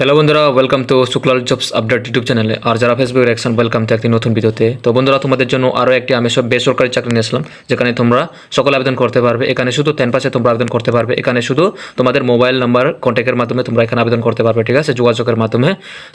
Hello বন্ধুরা welcome to Shuklal jobs update YouTube চ্যানেলে আর যারা ফেসবুক রিয়াকশন ওয়েলকাম তো একটি নতুন ভিডিওতে তো বন্ধুরা, তোমাদের জন্য আরও একটি, আমি সব বেসরকারি চাকরি নিয়ে আসলাম যেখানে তোমরা সকলে আবেদন করতে পারবে। এখানে শুধু টেন পার্সেন্ট তোমরা আবেদন করতে পারবে। এখানে শুধু তোমাদের মোবাইল নাম্বার কন্ট্যাক্টের মাধ্যমে তোমরা এখানে আবেদন করতে পারবে, ঠিক আছে? যোগাযোগের মাধ্যমে।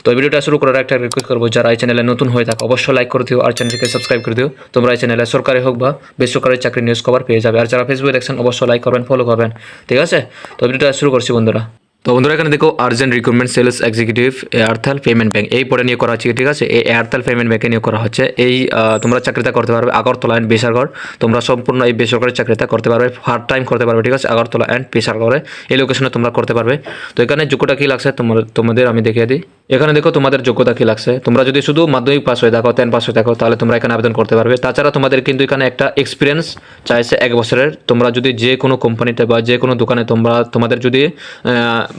তো ভিডিওটা শুরু করার একটা রিকোয়েস্ট করব, যারা এই চ্যানেলে নতুন হয়ে থাকো, অবশ্যই লাইক করে দিও আর চ্যানেলকে সাবস্ক্রাইব করে দিও। তোমরা এই চ্যানেলে সরকারি হোক বা বেসরকারি চাকরি নিউজ খবর পেয়ে যাবে। আর যারা ফেসবুক দেখছেন অবশ্যই লাইক করবেন ফলো করবেন, ঠিক আছে? তো ভিডিওটা শুরু করছি বন্ধুরা। তো বন্ধুরা, এখানে দেখো urgent recruitment sales executive Airtel payment bank এই পরে নিয়ে করা হচ্ছে ঠিক আছে? এই এয়ারথেল পেমেন্ট ব্যাংকে নিয়ে করা হচ্ছে। এই তোমরা চাকরিটা করতে পারবে আগরতলা অ্যান্ড বেসরগড় তোমরা সম্পূর্ণ এই বেসরকারি চাকরিটা করতে পারবে পার্ট টাইম করতে পারবে, ঠিক আছে? আগরতলা অ্যান্ড বেসরগড়ে এই লোকেশনে তোমরা করতে পারবে। তো এখানে যোগ্যটা কী লাগছে? তোমার, তোমাদের আমি দেখিয়ে দিই। এখানে দেখো তোমাদের যোগ্যতা কি লাগছে। তোমরা যদি শুধু মাধ্যমিক পাস হয়ে থাকো টেন পাস হয়ে থাকো, তাহলে তোমরা এখানে আবেদন করতে পারবে। তাছাড়া তোমাদের কিন্তু এখানে একটা এক্সপিরিয়েন্স চাইছে এক বছরের। তোমরা যদি যে কোনো কোম্পানিতে বা যে কোনো দোকানে তোমরা, তোমাদের যদি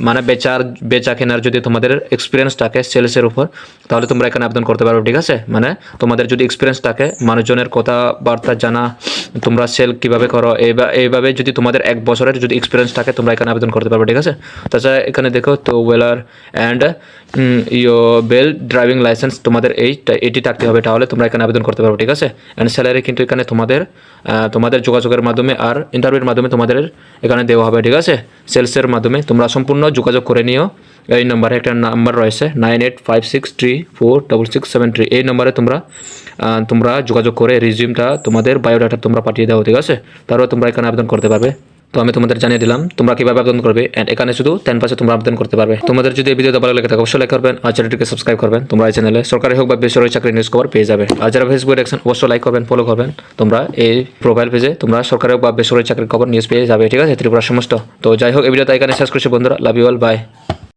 মানে বেচার, বেচা কেনার যদি তোমাদের এক্সপিরিয়েন্স থাকে সেলসের উপর, তাহলে তোমরা এখানে আবেদন করতে পারবে, ঠিক আছে? মানে তোমাদের যদি এক্সপিরিয়েন্স থাকে, মানুষজনের কথাবার্তা জানা তোমরা সেল কীভাবে করো? এইভাবে যদি তোমাদের এক বছরের যদি এক্সপিরিয়েন্স থাকে, তোমরা এখানে আবেদন করতে পারবে, ঠিক আছে? তাছাড়া এখানে দেখো তো ওয়েলার অ্যান্ড ইয়ো বেল ড্রাইভিং লাইসেন্স তোমাদের এই এটি থাকতে হবে। তাহলে তোমরা এখানে আবেদন করতে পারবে, ঠিক আছে? অ্যান্ড স্যালারি কিন্তু এখানে তোমাদের তোমাদের যোগাযোগের মাধ্যমে আর ইন্টারভিউর মাধ্যমে তোমাদের এখানে দেওয়া হবে, ঠিক আছে? সেলসের মাধ্যমে তোমরা সম্পূর্ণ যোগাযোগ করে নিও। এই নম্বরে একটা নাম্বার রয়েছে nine eight five six three four double six seven three এই নম্বরে তোমরা তোমরা যোগাযোগ করে রিজিউমটা তোমাদের বায়োডাটা তোমরা পাঠিয়ে দাও, ঠিক আছে? তারপর তোমরা এখানে আবেদন করতে পারবে। তো আমি তোমাদের জানিয়ে দিলাম, তোমরা কীভাবে আবেদন করবে, and এখানে শুধু টেন পার্সেন্ট তোমরা আবেদন করতে পারবে। তোমাদের যদি এই ভিডিওটা ভালো লেগে থাকে, অবশ্যই লাইক করবেন, আর চ্যানেলটিকে সাবস্ক্রাইব করবেন। তোমরা এই চ্যানেলে সরকারি হোক বা বেসরকারি চাকরি নিউজ খবর পেয়ে যাবে। আর যারা ফেসবুক দেখছেন, অবশ্যই লাইক করবেন ফলো করবেন। তোমরা এই প্রোফাইল পেজে তোমরা সরকারি হোক বা বেসরকারি চাকরির খবর নিউজ পেয়ে যাবে, ঠিক আছে? ত্রিপুরা সমস্ত। তো যাই হোক, এই ভিডিওটা এখানে শেষ করছি বন্ধুরা। Love you all by